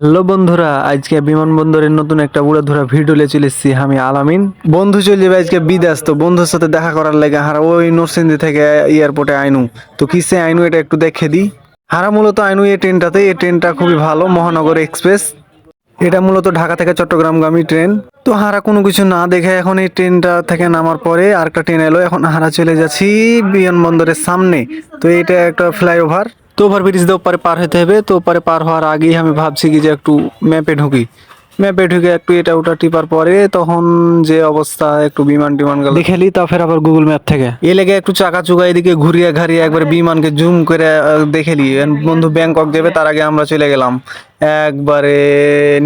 Hello বন্ধুরা, আজকে বিমানবন্দরের নতুন একটা বুড়া ধরা ভিডিও লে চলে এসেছি আমি আলামিন। বন্ধু চলে যাবে আজকে বিদেশ, তো বন্ধুর সাথে দেখা করার লেগে হারা ওই নরসিংদী থেকে এয়ারপোর্টে আইনু। তো কিসে আইনু এটা একটু দেখে দিই। হারা মূলত আইনু এই ট্রেনটাতে এই ট্রেনটা খুবই ভালো, মহানগর এক্সপ্রেস। এটা মূলত ঢাকা থেকে চট্টগ্রামগামী ট্রেন। তো হারা কোনো কিছু না দেখে এখন এই ট্রেনটা থেকে নামার পরে আরেকটা ট্রেন এলো, এখন হারা চলে যাচ্ছি বিমানবন্দরের সামনে। তো এটা একটা ফ্লাইওভার। তো ওভার ব্রিজ দিয়ে ওপারে পার হতে হবে তো ওপারে পার হওয়ার আগেই আমি ভাবছি কি যে একটু ম্যাপে ঢুকি। ম্যাপে ঢুকে একটু এটা ওটা টিপার পরে তখন যে অবস্থা একটু বিমান টিমান গেল। দেখেলি তা ফের আবার গুগল ম্যাপ থেকে। এ লেগে একটু চাকা চুকা এদিকে ঘুরিয়ে ঘাড়িয়ে একবার বিমানকে জুম করে আহ, দেখেলি বন্ধু ব্যাংকক যাবে তার আগে আমরা চলে গেলাম। একবারে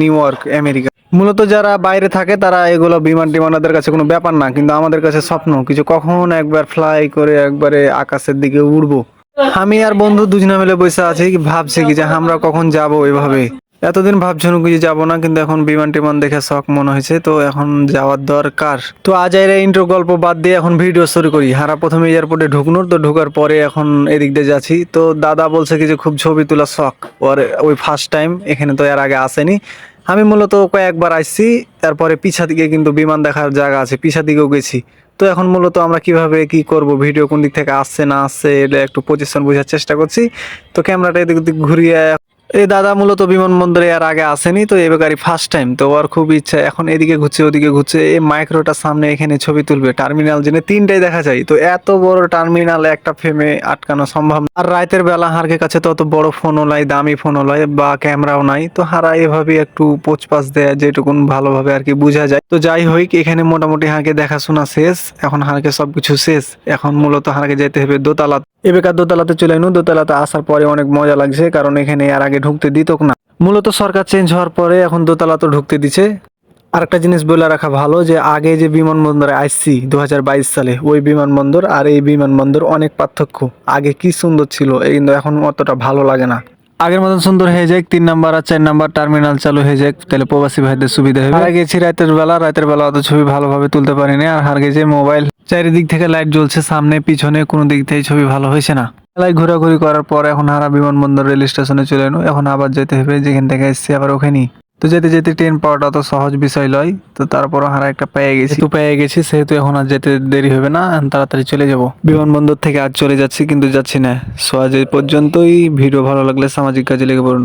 নিউ ইয়র্ক আমেরিকা মূলত যারা বাইরে থাকে তারা এগুলো বিমান টিমানাদের কাছে কোনো ব্যাপার না কিন্তু আমাদের কাছে স্বপ্ন কিছু কখন একবার ফ্লাই করে একবারে আকাশের দিকে উড়বো। আমি আর বন্ধু দুজনে মিলে বসে আছি, ভাবছি কি যে আমরা কখন যাব এভাবে। এতদিন ভাবছিলাম কি যাব না, কিন্তু এখন বিমান টিমান দেখে শখ মনে হয়েছে, তো এখন যাওয়ার দরকার। তো আজ এর ইন্ট্রো গল্প বাদ দিয়ে এখন ভিডিও শুরু করি। হারা প্রথমে এয়ারপোর্টে ঢুকনোর তো ঢোকার পরে এখন এদিক দিয়ে যাচ্ছি। তো দাদা বলছে কি যে খুব ছবি তোলা শখ। ওর ওই ফার্স্ট টাইম এখানে তো এর আগে আসেনি। আমি মূলত কয়েকবার আসছি তারপরে পিছা দিকে কিন্তু বিমান দেখার জায়গা আছে পিছা দিকেও গেছি। তো এখন মূলত আমরা কীভাবে কি করব, ভিডিও কোন দিক থেকে আসছে না আসছে, এটা একটু পজিশন বোঝার চেষ্টা করছি। তো ক্যামেরাটা এদিক ঘুরিয়ে এই দাদা মূলত বিমানবন্দরে আর আগে আসেনি, তো এ বেকারি ফার্স্ট টাইম তো ওর খুব ইচ্ছা, এখন এদিকে ঘুরছে, ওদিকে ঘুরছে এই মাইক্রোটার সামনে এখানে ছবি তুলবে টার্মিনাল জেনে তিনটাই দেখা যায়, তো এত বড় টার্মিনাল একটা ফ্রেমে আটকানো সম্ভব। আর রাতের বেলা হারকে কাছে তো অত বড় ফোনও নাই, দামি ফোনও নাই, বা ক্যামেরাও নাই, তো হারা এভাবে একটু পোচ পাস দেয়, যেটুকুন ভালোভাবে আর কি বোঝা যায় তো যাই হোক, এখানে মোটামুটি হাঁকে দেখাশোনা শেষ, এখন হাঁকে সবকিছু শেষ, এখন মূলত হাঁকে যেতে হবে দোতলা এবেকার দোতলাতে চলে আইনু, দোতলাতে আসার পরে অনেক মজা লাগছে, কারণ এখানে আর আগে ঢুকতে দিত না। মূলত সরকার চেঞ্জ হওয়ার পরে এখন দোতলা তো ঢুকতে দিছে। আরেকটা জিনিস বলে রাখা ভালো যে, আগে যে বিমানবন্দরে আসছি দু হাজার বাইশ সালে, ওই বিমানবন্দর আর এই বিমানবন্দর অনেক পার্থক্য। আগে কি সুন্দর ছিল কিন্তু এখন অতটা ভালো লাগে না। আগের মতন সুন্দর হয়ে যাক, তিন নাম্বার আর চার নাম্বার টার্মিনাল চালু হয়ে যাক, তাহলে প্রবাসী ভাইদের সুবিধা হবে। গেছি রাতের বেলা রাতের বেলা অত ছবি ভালোভাবে তুলতে পারিনি, আর হার গেছে মোবাইল চারিদিক থেকে লাইট জ্বলছে, সামনে, পিছনে, কোনো দিক থেকে ছবি ভালো হয়েছে না। মেলায় ঘোরাঘুরি করার পর এখন হারা বিমানবন্দর রেল স্টেশনে চলে এলো, এখন আবার যেতে হবে, যেখান থেকে এসছি আবার ওখানেই। তো যেতে যেতে ট্রেন পাওয়াটা তো সহজ বিষয় লয় তো তারপর হারা একটা পেয়ে গেছি। তো পেয়ে গেছি সেহেতু এখন আর যেতে দেরি হবে না তাড়াতাড়ি চলে যাব। বিমানবন্দর থেকে আজ চলে যাচ্ছি কিন্তু যাচ্ছি না। সো আজ এই পর্যন্তই ভিডিও ভালো লাগলে সামাজিক কাজে লেগে পড়ুন।